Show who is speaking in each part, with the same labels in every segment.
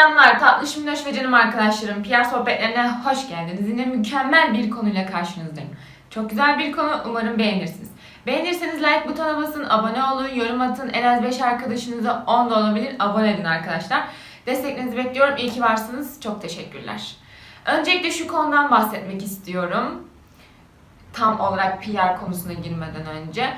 Speaker 1: Selamlar. Tatlış minnoş ve canım arkadaşlarım. PR sohbetlerine hoş geldiniz. Yine mükemmel bir konuyla karşınızdayım. Çok güzel bir konu. Umarım beğenirsiniz. Beğenirseniz like butonuna basın, abone olun, yorum atın. En az 5 arkadaşınıza 10 da olabilir. Abone edin arkadaşlar. Desteklerinizi bekliyorum. İyi ki varsınız. Çok teşekkürler. Öncelikle şu konudan bahsetmek istiyorum. Tam olarak PR konusuna girmeden önce.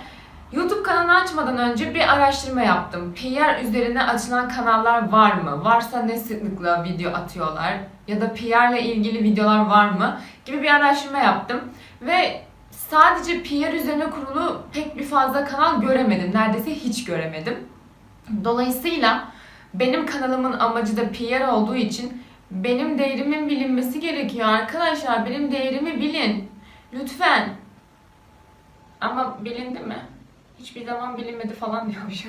Speaker 1: YouTube kanalı açmadan önce bir araştırma yaptım. PR üzerine açılan kanallar var mı? Varsa ne sıklıkla video atıyorlar? Ya da PR ile ilgili videolar var mı? Gibi bir araştırma yaptım. Ve sadece PR üzerine kurulu pek bir fazla kanal göremedim. Neredeyse hiç göremedim. Dolayısıyla benim kanalımın amacı da PR olduğu için benim değerimin bilinmesi gerekiyor arkadaşlar. Benim değerimi bilin. Lütfen. Ama bilindi mi? Hiçbir zaman bilinmedi falan diyormuş.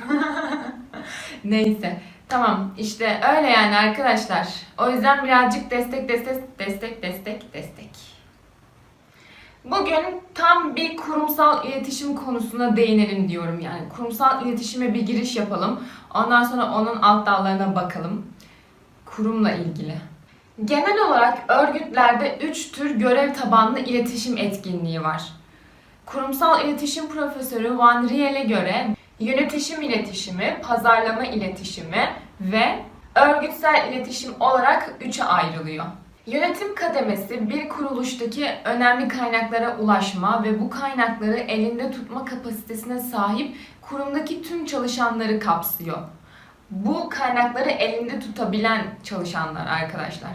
Speaker 1: Neyse. Tamam işte öyle yani arkadaşlar. O yüzden birazcık destek destek destek destek destek. Bugün tam bir kurumsal iletişim konusuna değinelim diyorum. Yani kurumsal iletişime bir giriş yapalım. Ondan sonra onun alt dallarına bakalım. Kurumla ilgili. Genel olarak örgütlerde 3 tür görev tabanlı iletişim etkinliği var. Kurumsal iletişim profesörü Van Riel'e göre yönetişim iletişimi, pazarlama iletişimi ve örgütsel iletişim olarak üçe ayrılıyor. Yönetim kademesi bir kuruluştaki önemli kaynaklara ulaşma ve bu kaynakları elinde tutma kapasitesine sahip kurumdaki tüm çalışanları kapsıyor. Bu kaynakları elinde tutabilen çalışanlar arkadaşlar.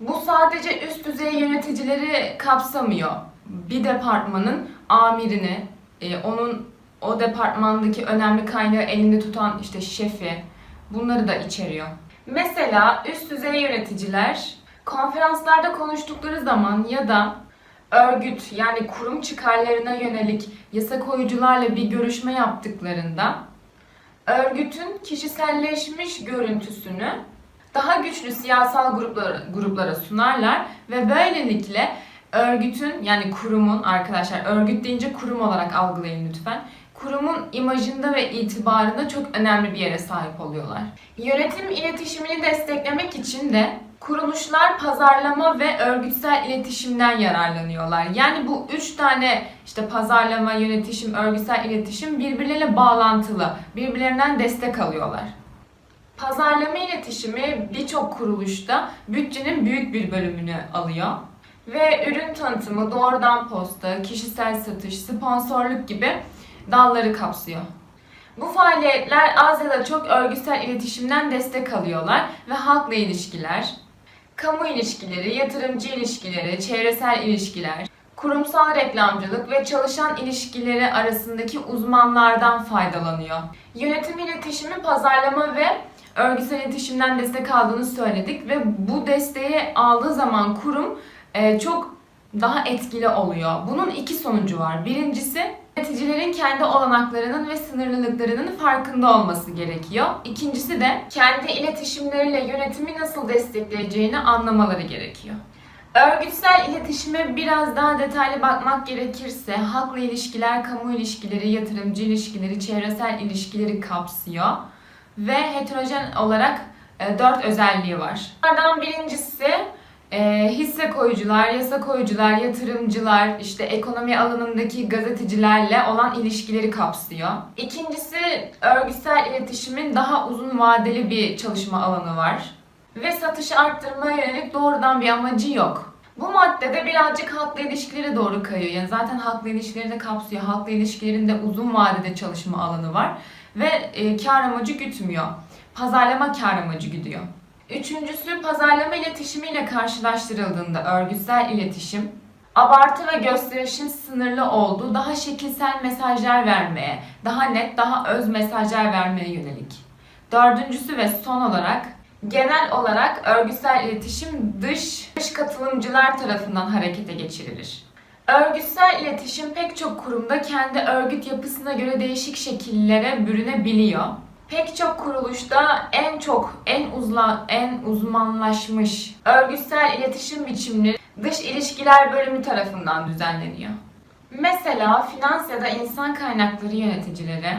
Speaker 1: Bu sadece üst düzey yöneticileri kapsamıyor. Bir departmanın amirini, e, onun o departmandaki önemli kaynağı elinde tutan işte şefi, bunları da içeriyor. Mesela üst düzey yöneticiler konferanslarda konuştukları zaman ya da örgüt yani kurum çıkarlarına yönelik yasa koyucularla bir görüşme yaptıklarında örgütün kişiselleşmiş görüntüsünü daha güçlü siyasal gruplara, gruplara sunarlar ve böylelikle örgütün yani kurumun arkadaşlar örgüt deyince kurum olarak algılayın lütfen. Kurumun imajında ve itibarında çok önemli bir yere sahip oluyorlar. Yönetim iletişimini desteklemek için de kuruluşlar pazarlama ve örgütsel iletişimden yararlanıyorlar. Yani bu üç tane işte pazarlama, yönetişim, örgütsel iletişim birbirleriyle bağlantılı. Birbirlerinden destek alıyorlar. Pazarlama iletişimi birçok kuruluşta bütçenin büyük bir bölümünü alıyor. Ve ürün tanıtımı, doğrudan posta, kişisel satış, sponsorluk gibi dalları kapsıyor. Bu faaliyetler az ya da çok örgütsel iletişimden destek alıyorlar ve halkla ilişkiler, kamu ilişkileri, yatırımcı ilişkileri, çevresel ilişkiler, kurumsal reklamcılık ve çalışan ilişkileri arasındaki uzmanlardan faydalanıyor. Yönetim iletişimi, pazarlama ve örgütsel iletişimden destek aldığını söyledik ve bu desteği aldığı zaman kurum e, çok daha etkili oluyor. Bunun iki sonucu var. Birincisi yöneticilerin kendi olanaklarının ve sınırlılıklarının farkında olması gerekiyor. İkincisi de kendi iletişimleriyle yönetimi nasıl destekleyeceğini anlamaları gerekiyor. Örgütsel iletişime biraz daha detaylı bakmak gerekirse halkla ilişkiler, kamu ilişkileri, yatırımcı ilişkileri, çevresel ilişkileri kapsıyor ve heterojen olarak e, dört özelliği var. Bunlardan birincisi e, hisse koyucular, yasa koyucular, yatırımcılar, işte ekonomi alanındaki gazetecilerle olan ilişkileri kapsıyor. İkincisi örgütsel iletişimin daha uzun vadeli bir çalışma alanı var. Ve satışı arttırmaya yönelik doğrudan bir amacı yok. Bu maddede birazcık halkla ilişkileri doğru kayıyor. Yani zaten halkla ilişkileri de kapsıyor. Halkla ilişkilerinde uzun vadede çalışma alanı var. Ve e, kar amacı gütmüyor. Pazarlama kar amacı güdüyor. Üçüncüsü pazarlama iletişimiyle karşılaştırıldığında örgütsel iletişim, abartı ve gösterişin sınırlı olduğu daha şekilsel mesajlar vermeye, daha net, daha öz mesajlar vermeye yönelik. Dördüncüsü ve son olarak genel olarak örgütsel iletişim dış, dış katılımcılar tarafından harekete geçirilir. Örgütsel iletişim pek çok kurumda kendi örgüt yapısına göre değişik şekillere bürünebiliyor. Pek çok kuruluşta en çok, en uzla, en uzmanlaşmış örgütsel iletişim biçimleri dış ilişkiler bölümü tarafından düzenleniyor. Mesela finans ya da insan kaynakları yöneticileri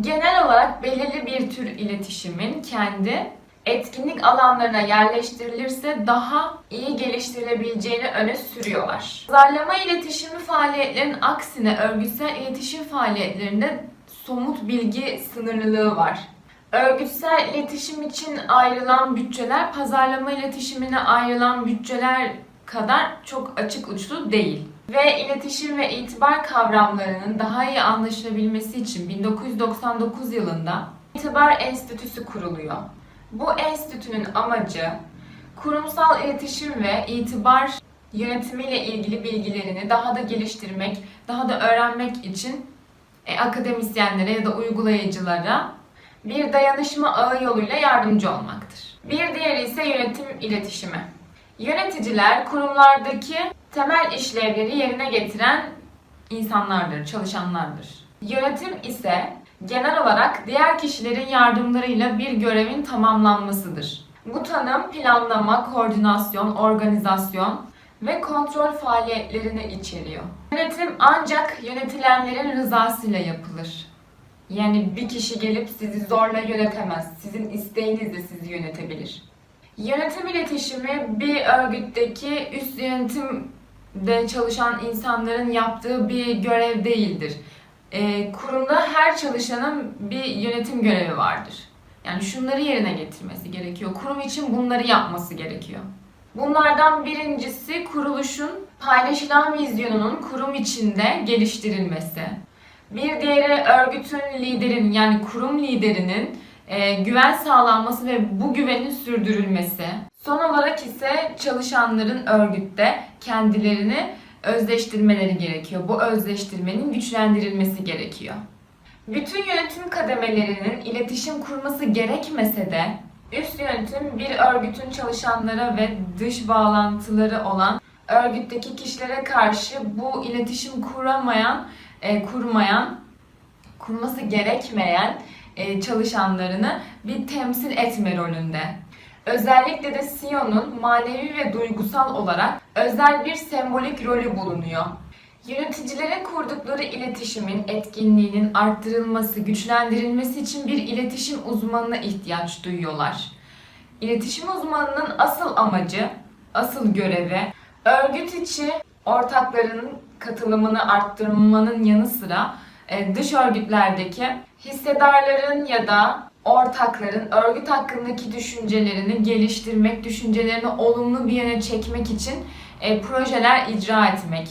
Speaker 1: genel olarak belirli bir tür iletişimin kendi etkinlik alanlarına yerleştirilirse daha iyi geliştirilebileceğini öne sürüyorlar. Pazarlama iletişimi faaliyetlerinin aksine örgütsel iletişim faaliyetlerinde somut bilgi sınırlılığı var. Örgütsel iletişim için ayrılan bütçeler pazarlama iletişimine ayrılan bütçeler kadar çok açık uçlu değil. Ve iletişim ve itibar kavramlarının daha iyi anlaşılabilmesi için 1999 yılında İtibar Enstitüsü kuruluyor. Bu enstitünün amacı kurumsal iletişim ve itibar yönetimiyle ilgili bilgilerini daha da geliştirmek, daha da öğrenmek için e, akademisyenlere ya da uygulayıcılara bir dayanışma ağı yoluyla yardımcı olmaktır. Bir diğeri ise yönetim iletişimi. Yöneticiler kurumlardaki temel işlevleri yerine getiren insanlardır, çalışanlardır. Yönetim ise genel olarak diğer kişilerin yardımlarıyla bir görevin tamamlanmasıdır. Bu tanım planlama, koordinasyon, organizasyon ve kontrol faaliyetlerini içeriyor. Yönetim ancak yönetilenlerin rızasıyla yapılır. Yani bir kişi gelip sizi zorla yönetemez. Sizin isteğinizle sizi yönetebilir. Yönetim iletişimi bir örgütteki üst yönetimde çalışan insanların yaptığı bir görev değildir. Ee, kurumda her çalışanın bir yönetim görevi vardır. Yani şunları yerine getirmesi gerekiyor. Kurum için bunları yapması gerekiyor. Bunlardan birincisi kuruluşun paylaşılan vizyonunun kurum içinde geliştirilmesi. Bir diğeri örgütün liderinin yani kurum liderinin e, güven sağlanması ve bu güvenin sürdürülmesi. Son olarak ise çalışanların örgütte kendilerini özleştirmeleri gerekiyor. Bu özleştirmenin güçlendirilmesi gerekiyor. Bütün yönetim kademelerinin iletişim kurması gerekmese de üst yönetim bir örgütün çalışanlara ve dış bağlantıları olan örgütteki kişilere karşı bu iletişim kuramayan, e, kurmayan, kurması gerekmeyen e, çalışanlarını bir temsil etme rolünde. Özellikle de Sion'un manevi ve duygusal olarak özel bir sembolik rolü bulunuyor. Yöneticilerin kurdukları iletişimin etkinliğinin arttırılması, güçlendirilmesi için bir iletişim uzmanına ihtiyaç duyuyorlar. İletişim uzmanının asıl amacı, asıl görevi örgüt içi ortakların katılımını arttırmanın yanı sıra e, dış örgütlerdeki hissedarların ya da ortakların örgüt hakkındaki düşüncelerini geliştirmek, düşüncelerini olumlu bir yöne çekmek için e, projeler icra etmek.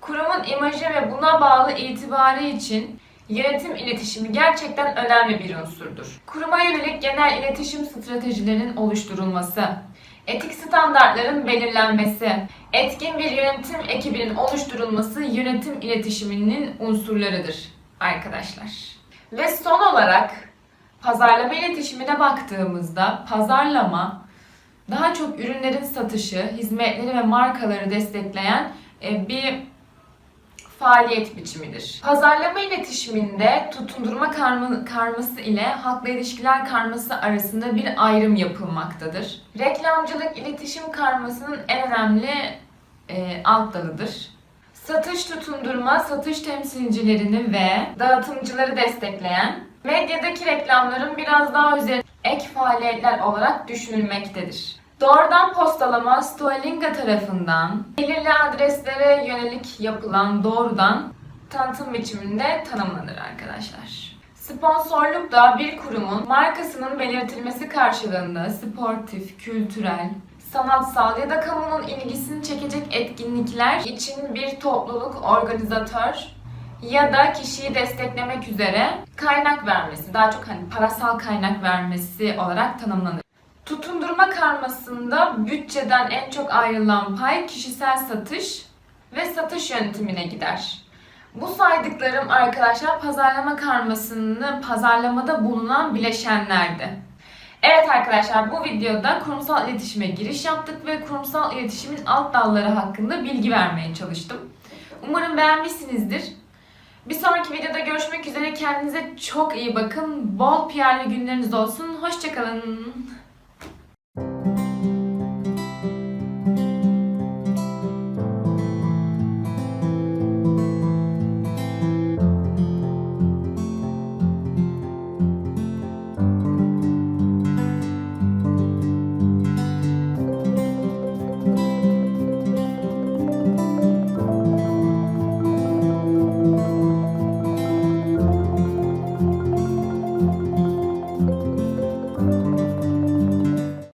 Speaker 1: Kurumun imajı ve buna bağlı itibarı için yönetim iletişimi gerçekten önemli bir unsurdur. Kuruma yönelik genel iletişim stratejilerinin oluşturulması, etik standartların belirlenmesi, etkin bir yönetim ekibinin oluşturulması yönetim iletişiminin unsurlarıdır arkadaşlar. Ve son olarak pazarlama iletişimine baktığımızda pazarlama daha çok ürünlerin satışı, hizmetleri ve markaları destekleyen e, bir faaliyet biçimidir. Pazarlama iletişiminde tutundurma karma, karması ile halkla ilişkiler karması arasında bir ayrım yapılmaktadır. Reklamcılık iletişim karmasının en önemli e, alt dalıdır. Satış tutundurma, satış temsilcilerini ve dağıtımcıları destekleyen, medyadaki reklamların biraz daha üzerine ek faaliyetler olarak düşünülmektedir. Doğrudan postalama Stoelinga tarafından belirli adreslere yönelik yapılan doğrudan tanıtım biçiminde tanımlanır arkadaşlar. Sponsorluk da bir kurumun markasının belirtilmesi karşılığında sportif, kültürel, sanatsal ya da kamunun ilgisini çekecek etkinlikler için bir topluluk, organizatör ya da kişiyi desteklemek üzere kaynak vermesi, daha çok hani parasal kaynak vermesi olarak tanımlanır. Tutundurma karmasında bütçeden en çok ayrılan pay kişisel satış ve satış yönetimine gider. Bu saydıklarım arkadaşlar pazarlama karmasını pazarlamada bulunan bileşenlerdi. Evet arkadaşlar bu videoda kurumsal iletişime giriş yaptık ve kurumsal iletişimin alt dalları hakkında bilgi vermeye çalıştım. Umarım beğenmişsinizdir. Bir sonraki videoda görüşmek üzere. Kendinize çok iyi bakın. Bol PR'li günleriniz olsun. Hoşçakalın.